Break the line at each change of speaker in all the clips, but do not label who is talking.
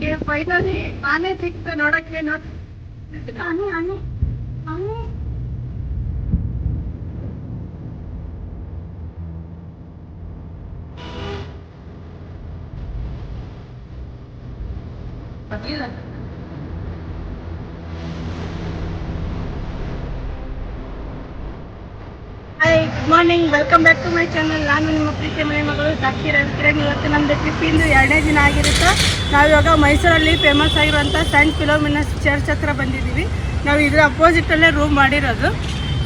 ನಮ್ಗೆ ಫೈನಲಿ ಆನೆ ಸಿಕ್ತು ನೋಡಕ್ಕೆ ನೋಡ್ ಆನೆ ಆನೆ ಆನೆ ಬರ್ಲಿಲ್ಲ good morning welcome back to my channel ನಾನು ನಿಮ್ಮ ಪ್ರೀತಿಯ ಮನೆ ಮಗಳು ಸಾಕ್ಷಿ ರವಿಕಿರಣ್ ಇವತ್ತು ನಮ್ಮದು ಟ್ರಿಪ್ ಇಂದು ಎರಡನೇ ದಿನ ಆಗಿರುತ್ತೆ. ಇವಾಗ ಮೈಸೂರಲ್ಲಿ ಫೇಮಸ್ ಆಗಿರುವಂಥ ಸೆಂಟ್ ಫಿಲೋಮಿನಸ್ ಚರ್ಚ್ ಹತ್ರ ಬಂದಿದ್ದೀವಿ. ನಾವು ಇದ್ರ ಅಪೋಸಿಟಲ್ಲೇ ರೂಮ್ ಮಾಡಿರೋದು.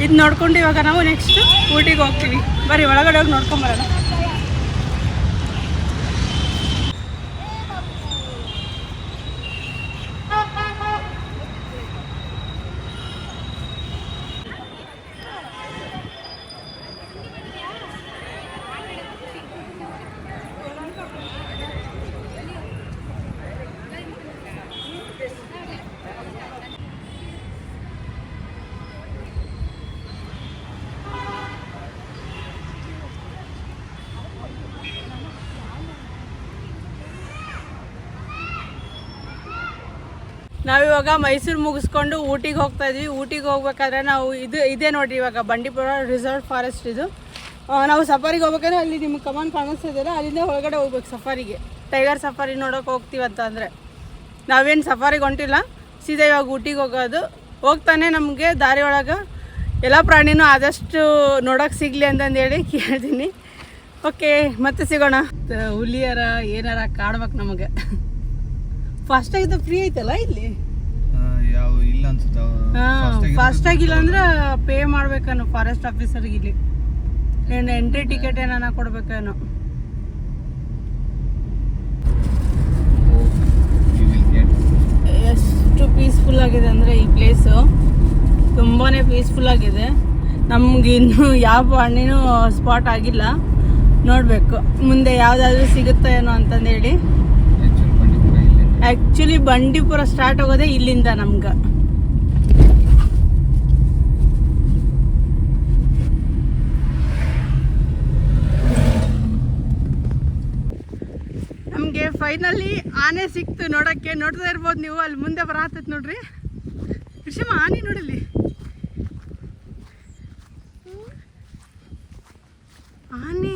ಇದು ನೋಡ್ಕೊಂಡು ಇವಾಗ ನಾವು ನೆಕ್ಸ್ಟ್ ಊಟಿಗೆ ಹೋಗ್ತೀವಿ. ಬರೀ ಒಳಗಡೆ ಹೋಗಿ ನೋಡ್ಕೊಂಬರೋಣ ನಾವಿವಾಗ ಮೈಸೂರು ಮುಗಿಸ್ಕೊಂಡು ಊಟಿಗೆ ಹೋಗ್ತಾ ಇದ್ವಿ. ಊಟಿಗೆ ಹೋಗ್ಬೇಕಾದ್ರೆ ನಾವು ಇದು, ಇದೆ ನೋಡಿರಿ ಇವಾಗ ಬಂಡೀಪುರ ರಿಸರ್ವ್ ಫಾರೆಸ್ಟ್ ಇದು. ನಾವು ಸಫಾರಿಗೆ ಹೋಗ್ಬೇಕಾದ್ರೆ ಅಲ್ಲಿ ನಿಮ್ಗೆ ಕಮಾನ್ ಕಾಣಿಸ್ತಿದೆಯಲ್ಲ ಅಲ್ಲಿಂದ ಒಳಗಡೆ ಹೋಗ್ಬೇಕು ಸಫಾರಿಗೆ. ಟೈಗರ್ ಸಫಾರಿ ನೋಡೋಕೆ ಹೋಗ್ತೀವಿ ಅಂತ ಅಂದರೆ. ನಾವೇನು ಸಫಾರಿಗೆ ಹೊಂಟಿಲ್ಲ. ಸೀದಾ ಇವಾಗ ಊಟಿಗೆ ಹೋಗೋದು. ಹೋಗ್ತಾನೆ ನಮಗೆ ದಾರಿ ಒಳಗೆ. ಎಲ್ಲ ಪ್ರಾಣಿನೂ ಆದಷ್ಟು ನೋಡೋಕೆ ಸಿಗಲಿ ಅಂತಂದೇಳಿ ಕೇಳ್ತೀನಿ. ಓಕೆ ಮತ್ತೆ ಸಿಗೋಣ. ಹುಲಿಯರ ಏನಾರ ಕಾಡ್ಬೇಕು ನಮಗೆ. ಫಾಸ್ಟಾಗಿದ್ದು ಫ್ರೀ ಐತಲ್ಲ ಇಲ್ಲಿ?
ಯಾವ ಇಲ್ಲ ಅನ್ಸುತ್ತೆ.
ಫಾಸ್ಟ್ ಆಗಿಲ್ಲ ಅಂದ್ರೆ ಪೇ ಮಾಡ್ಬೇಕೇನೋ ಫಾರೆಸ್ಟ್ ಆಫೀಸರ್ಗೆ ಇಲ್ಲಿ. ಏನು ಎಂಟ್ರಿ ಟಿಕೆಟ್ ಏನಾನ ಕೊಡ್ಬೇಕೇನೋ. ಎಷ್ಟು ಪೀಸ್ಫುಲ್ ಆಗಿದೆ ಅಂದರೆ ಈ ಪ್ಲೇಸು ತುಂಬಾನೇ ಪೀಸ್ಫುಲ್ ಆಗಿದೆ. ನಮ್ಗೆ ಇನ್ನೂ ಯಾವ ಹಣ್ಣಿನೂ ಸ್ಪಾಟ್ ಆಗಿಲ್ಲ. ನೋಡಬೇಕು. ಮುಂದೆ ಯಾವುದಾದ್ರೂ ಸಿಗುತ್ತೋ ಏನೋ ಅಂತಂದೇಳಿ. ಆ್ಯಕ್ಚುಲಿ ಬಂಡೀಪುರ ಸ್ಟಾರ್ಟ್ ಆಗೋದೇ ಇಲ್ಲಿಂದ ನಮ್ಗೆ. ನಮಗೆ ಫೈನಲಿ ಆನೆ ಸಿಕ್ತು ನೋಡಕ್ಕೆ. ನೋಡ್ತಾ ಇರ್ಬೋದು ನೀವು, ಅಲ್ಲಿ ಮುಂದೆ ಬರತ್ತೈತೆ ನೋಡ್ರಿ. ವಿಷಮ ಆನೆ ನೋಡಲ್ಲಿ ಆನೆ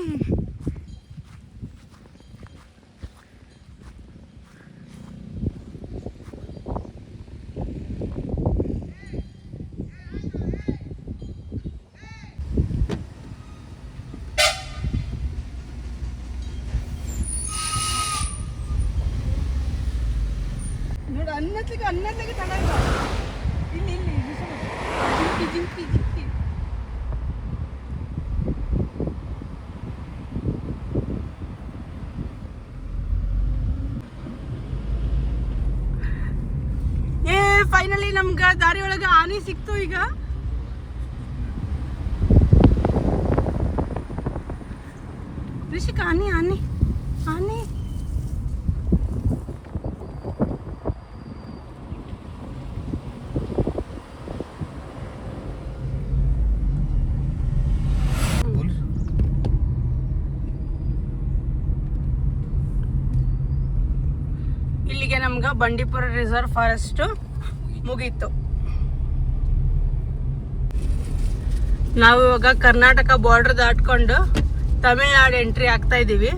ನೋಡು ಅನ್ನತ್ಲಿಗೆ ಅನ್ನತ್ಲಿಗೆ ತಡ ಇಲ್ಲ. ಇಲ್ಲಿ ಇಲ್ಲಿ ವಿಷಮ. ಜಿಂಕಿ ಜಿಂಕಿ ಜಿಂಕಿ. ಏ ಫೈನಲಿ ನಮ್ಗ ದಾರಿ ಒಳಗ ಆನೆ ಸಿಕ್ತು ಈಗ. ರಿಷಿಕ್, ಆನೆ ಆನೆ ಆನೆ. ಇಲ್ಲಿಗೆ ನಮ್ಗೆ ಬಂಡೀಪುರ ರಿಸರ್ವ್ ಫಾರೆಸ್ಟ್ ಮುಗೀತು. ನಾವು ಇವಾಗ ಕರ್ನಾಟಕ ಬಾರ್ಡರ್ ದಾಟ್ಕೊಂಡು ತಮಿಳ್ನಾಡು ಎಂಟ್ರಿ ಆಗ್ತಾ ಇದೀವಿ.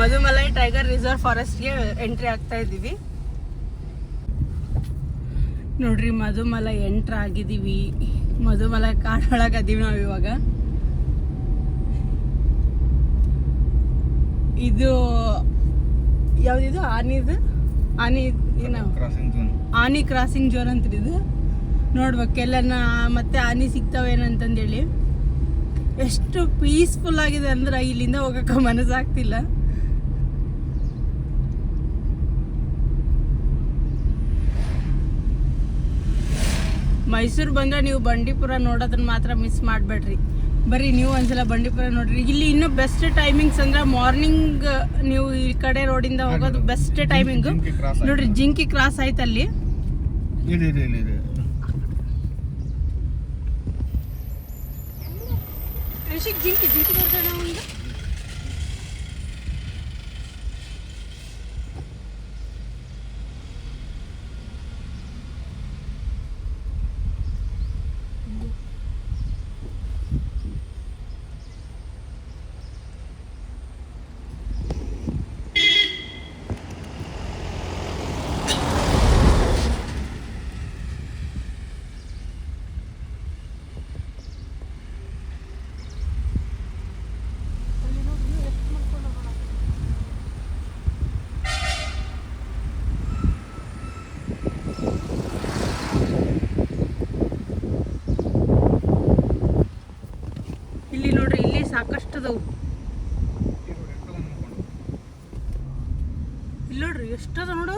ಮಧುಮಲೈ ಟೈಗರ್ ರಿಸರ್ವ್ ಫಾರೆಸ್ಟ್ಗೆ ಎಂಟ್ರಿ ಆಗ್ತಾ ಇದ್ದೀವಿ ನೋಡ್ರಿ ಮಧುಮಲ ಎಂಟ್ರ್ ಆಗಿದ್ದೀವಿ. ಮಧುಮಲ ಕಾಡೊಳಗೆ ಅದೀವಿ ನಾವು ಇವಾಗ. ಇದು ಯಾವ್ದಿದು? ಆನಿದು? ಆನಿ ಏನು? ಆನಿ ಕ್ರಾಸಿಂಗ್ ಜೋನ್ ಅಂತ ಇದು. ನೋಡ್ಬೇಕು ಎಲ್ಲನ ಮತ್ತೆ ಆನಿ ಸಿಗ್ತಾವೇನಂತಂದೇಳಿ ಎಷ್ಟು ಪೀಸ್ಫುಲ್ ಆಗಿದೆ ಅಂದ್ರೆ ಇಲ್ಲಿಂದ ಹೋಗಕ್ಕೆ ಮನಸ್ಸಾಗ್ತಿಲ್ಲ ಮೈಸೂರು ಬಂದ್ರೆ ನೀವು ಬಂಡೀಪುರ ನೋಡೋದನ್ನ ಮಾತ್ರ ಮಿಸ್ ಮಾಡಬೇಡ್ರಿ. ಬರೀ ನೀವು ಒಂದ್ಸಲ ಬಂಡೀಪುರ ನೋಡ್ರಿ. ಇಲ್ಲಿ ಇನ್ನೂ ಬೆಸ್ಟ್ ಟೈಮಿಂಗ್ಸ್ ಅಂದ್ರೆ ಮಾರ್ನಿಂಗ್ ನೀವು ಈ ಕಡೆ ರೋಡಿಂದ ಹೋಗೋದು ಬೆಸ್ಟ್ ಟೈಮಿಂಗು. ನೋಡ್ರಿ ಜಿಂಕಿ ಕ್ರಾಸ್ ಆಯ್ತು ಅಲ್ಲಿ. ಜಿಂಕಿ ಜಿಂಕಿ ಬರ್ತಾನೆ ಒಂದು ಇಲ್ಲಿ ನೋಡ್ರಿ ಇಲ್ಲಿ ಸಾಕಷ್ಟು ಇಲ್ಲಿ ನೋಡ್ರಿ, ಎಷ್ಟದ ನೋಡು?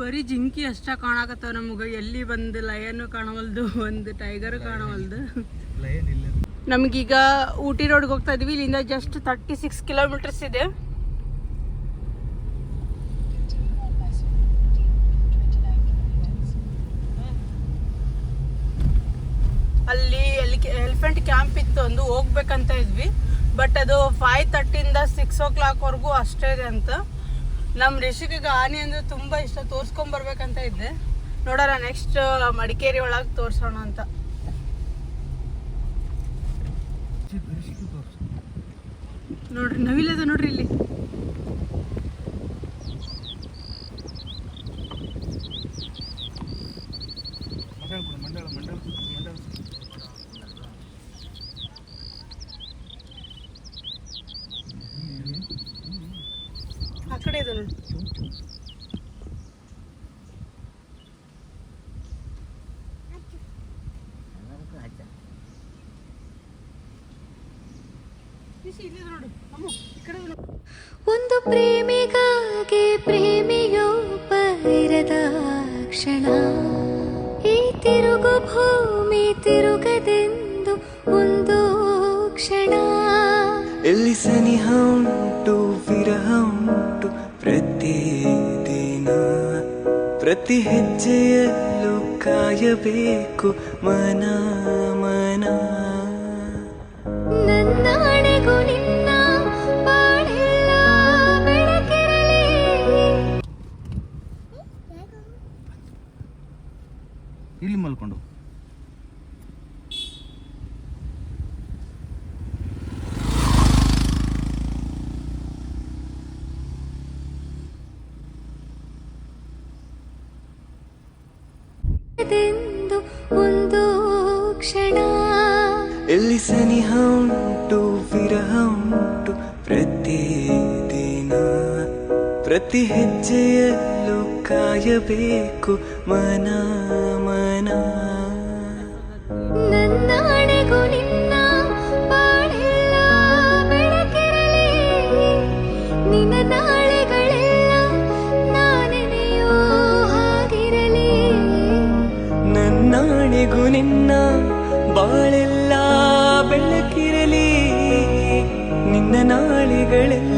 ಬರೀ ಜಿಂಕಿ ಅಷ್ಟ ಕಾಣಕತ್ತಾವ ನಮಗ. ಎಲ್ಲಿ ಬಂದು ಲಯನ್ ಕಾಣವಲ್ದು, ಒಂದು ಟೈಗರ್ ಕಾಣವಲ್ದು.
ಲಯನ್ ಇಲ್ಲ.
ನಮಗೀಗ ಊಟಿ ರೋಡ್ಗೆ ಹೋಗ್ತಾ ಇದೀವಿ. ಇಲ್ಲಿಂದ ಜಸ್ಟ್ ತರ್ಟಿ ಸಿಕ್ಸ್ ಕಿಲೋಮೀಟರ್ಸ್ ಇದೆ. ಅಲ್ಲಿ ಎಲಿಫೆಂಟ್ ಕ್ಯಾಂಪ್ ಇತ್ತು ಒಂದು ಹೋಗ್ಬೇಕಂತ ಇದ್ವಿ. ಬಟ್ ಅದು ಫೈವ್ ತರ್ಟಿಯಿಂದ ಸಿಕ್ಸ್ ಓ ಕ್ಲಾಕ್ವರೆಗೂ ಅಷ್ಟೇ ಇದೆ ಅಂತ. ನಮ್ಮ ರಿಷಿಕಿಗೆ ಆನೆ ಅಂದರೆ ತುಂಬ ಇಷ್ಟ. ತೋರಿಸ್ಕೊಂಬರ್ಬೇಕಂತ ಇದ್ದೆ. ನೋಡೋಣ ನೆಕ್ಸ್ಟ್ ಮಡಿಕೇರಿ ಒಳಗೆ ತೋರಿಸೋಣ ಅಂತ. ನೋಡ್ರಿ ನವಿಲದ ನೋಡ್ರಿ ಇಲ್ಲಿ. ಆ ಕಡೆ ಇದೆ ನೋಡಿ ರಿಷಿ, ಇಲ್ಲಿದೆ ನೋಡು ಅಮ್ಮು, ಈ ಕಡೆ ಇದೆ ನೋಡು.
ಒಂದು ಪ್ರೇಮಿಗಾಗಿ ಪ್ರೇಮಿಯೋ ಬೈರದ ಕ್ಷಣ. ಈ ತಿರುಗು ಭೂಮಿ ತಿರುಗದೆಂದು ಒಂದು ಕ್ಷಣ.
ಎಲ್ಲಿ ಸನಿಹ ಉಂಟು ವಿರಹ ಉಂಟು ಪ್ರತಿದಿನ ಪ್ರತಿ ಹೆಜ್ಜೆಯಲ್ಲೂ ಕಾಯಬೇಕು ಮನ ಮನ.
ನನ್ನಾಣೆಗೂ
ಇಲ್ಲಿ ಮಲ್ಕೊಂಡು.
ಒಂದು ಕ್ಷಣ.
ಎಲ್ಲಿ ಸನಿಹ ಉಂಟು ವಿರಹ ಉಂಟು ಪ್ರತಿದಿನ ಪ್ರತಿ ಹೆಜ್ಜೆಯಲ್ಲೂ ಕಾಯಬೇಕು ಮನ. മകളെ